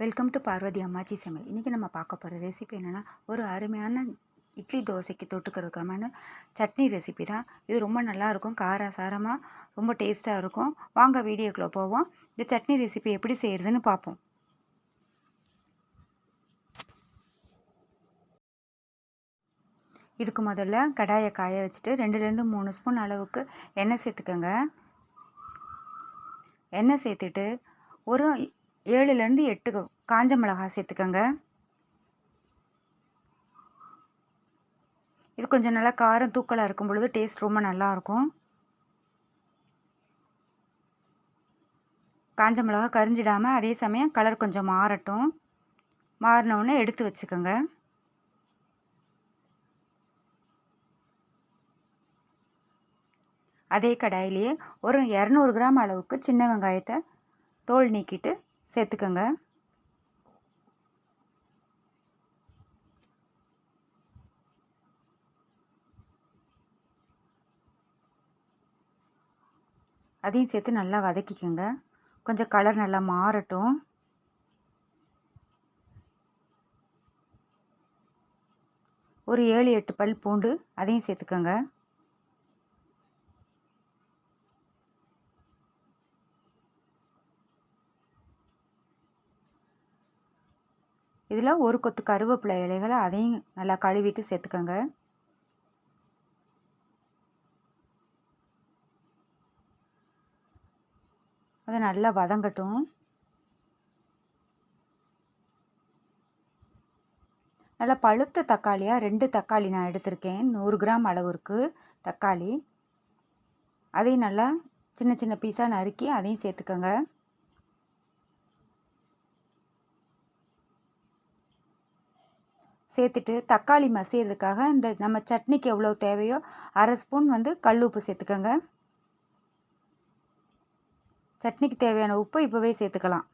Welcome to Parvati அம்மாச்சி சமையல் இன்றைக்கி நம்ம பார்க்க போகிற ரெசிபி என்னென்னா ஒரு அருமையான இட்லி தோசைக்கு தொட்டுக்கிறதுக்கான சட்னி ரெசிபி தான். இது ரொம்ப நல்லாயிருக்கும் கார சாரமாக ரொம்ப டேஸ்ட்டாக இருக்கும். வாங்க வீடியோக்குள்ளே போவோம். இந்த சட்னி ரெசிபி எப்படி செய்கிறதுன்னு பார்ப்போம். இதுக்கு முதல்ல கடாயை காய வச்சுட்டு ரெண்டுலேருந்து மூணு ஸ்பூன் அளவுக்கு எண்ணெய் சேர்த்துக்கோங்க. எண்ணெய் சேர்த்துட்டு ஒரு ஏழுலேருந்து எட்டு க- காஞ்ச மிளகாய் சேர்த்துக்கோங்க. இது கொஞ்சம் நல்லா காரம் தூக்கலாக இருக்கும் பொழுது டேஸ்ட் ரொம்ப நல்லா இருக்கும். காஞ்ச மிளகா கரிஞ்சிடாமல் அதே சமயம் கலர் கொஞ்சம் மாறட்டும். மாறினவுடனே எடுத்து வச்சுக்கோங்க. அதே கடாயிலேயே ஒரு இரநூறு கிராம் அளவுக்கு சின்ன வெங்காயத்தை தோல் நீக்கிட்டு சேர்த்துக்கோங்க. அதையும் சேர்த்து நல்லா வதக்கிக்கோங்க. கொஞ்சம் கலர் நல்லா மாறட்டும். ஒரு ஏழு எட்டு பல் பூண்டு அதையும் சேர்த்துக்கோங்க. இதில் ஒரு கொத்து கருவேப்பிலை இலைகளை அதையும் நல்லா கழுவிட்டு சேர்த்துக்கோங்க. அது நல்லா வதங்கட்டும். நல்லா பழுத்த தக்காளியாக ரெண்டு தக்காளி நான் எடுத்திருக்கேன். நூறு கிராம் அளவுக்கு தக்காளி. அதையும் நல்லா சின்ன சின்ன பீஸாக நறுக்கி அதையும் சேர்த்துக்கோங்க. சேர்த்துட்டு தக்காளி மசியறதுக்காக இந்த நம்ம சட்னிக்கு எவ்வளோ தேவையோ அரை ஸ்பூன் வந்து கல் உப்பு சேர்த்துக்கோங்க. சட்னிக்கு தேவையான உப்பு இப்போவே சேர்த்துக்கலாம்.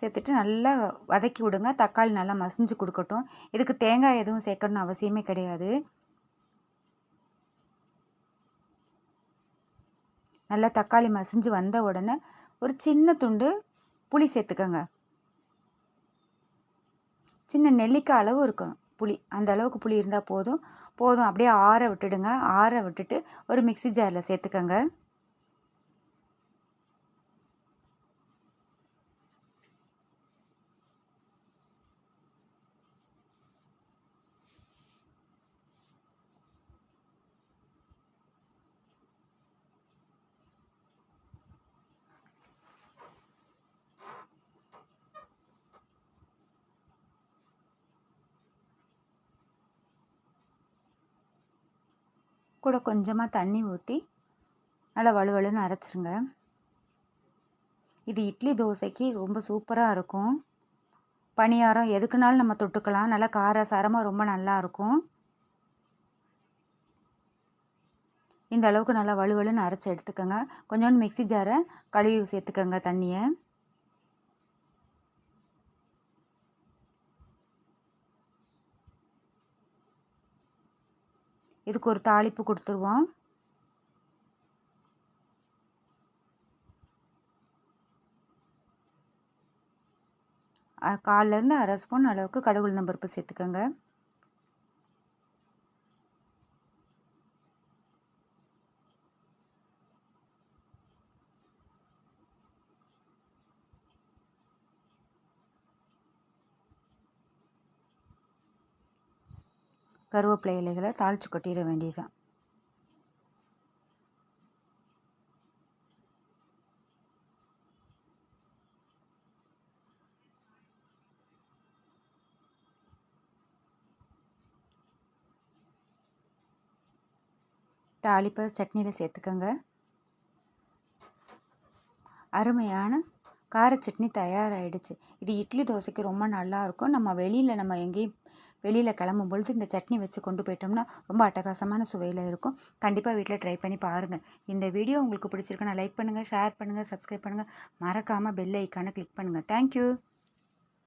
சேர்த்துட்டு நல்லா வதக்கி விடுங்க. தக்காளி நல்லா மசிஞ்சு கொடுக்கட்டும். இதுக்கு தேங்காய் எதுவும் சேர்க்கணும்னு அவசியமே கிடையாது. நல்லா தக்காளி மசிஞ்சு வந்த உடனே ஒரு சின்ன துண்டு புளி சேர்த்துக்கோங்க. சின்ன நெல்லிக்காய் அளவு இருக்கணும் புளி. அந்த அளவுக்கு புளி இருந்தால் போதும். போதும். அப்படியே ஆற விட்டுடுங்க. ஆற விட்டுட்டு ஒரு மிக்சி ஜாரில் சேர்த்துக்கோங்க. கூட கொஞ்சமாக தண்ணி ஊற்றி நல்லா வலுவலுன்னு அரைச்சிருங்க. இது இட்லி தோசைக்கு ரொம்ப சூப்பராக இருக்கும். பணியாரம் எதுக்குனாலும் நம்ம தொட்டுக்கலாம். நல்லா கார சாரமாக ரொம்ப நல்லா இருக்கும். இந்த அளவுக்கு நல்லா வலுவலுன்னு அரைச்சி எடுத்துக்கோங்க. கொஞ்சோண்டு மிக்சி ஜாரை கழுவி சேர்த்துக்கோங்க தண்ணியை. இதுக்கு ஒரு தாளிப்பு கொடுத்துருவோம். காலிலேருந்து அரை ஸ்பூன் அளவுக்கு கடுகு உளுந்தம் பருப்பு சேர்த்துக்கோங்க. கருவேப்பிலை இலைகளை தாளித்து கொட்டிட வேண்டியதுதான். தாளிப்பை சட்னியில் சேர்த்துக்கோங்க. அருமையான கார சட்னி தயாராகிடுச்சு இது இட்லி தோசைக்கு ரொம்ப நல்லாயிருக்கும் நம்ம வெளியில் நம்ம எங்கேயும் வெளியில் கிளம்பும் பொழுது இந்த சட்னி வச்சு கொண்டு போயிட்டோம்னா ரொம்ப அட்டகாசமான சுவையில் இருக்கும். கண்டிப்பாக வீட்டில் ட்ரை பண்ணி பாருங்கள் இந்த வீடியோ உங்களுக்கு பிடிச்சிருக்குன்னா லைக் பண்ணுங்கள் ஷேர் பண்ணுங்கள் சப்ஸ்கிரைப் பண்ணுங்கள் மறக்காமல் பெல் ஐக்கானை கிளிக் பண்ணுங்கள் தேங்க்யூ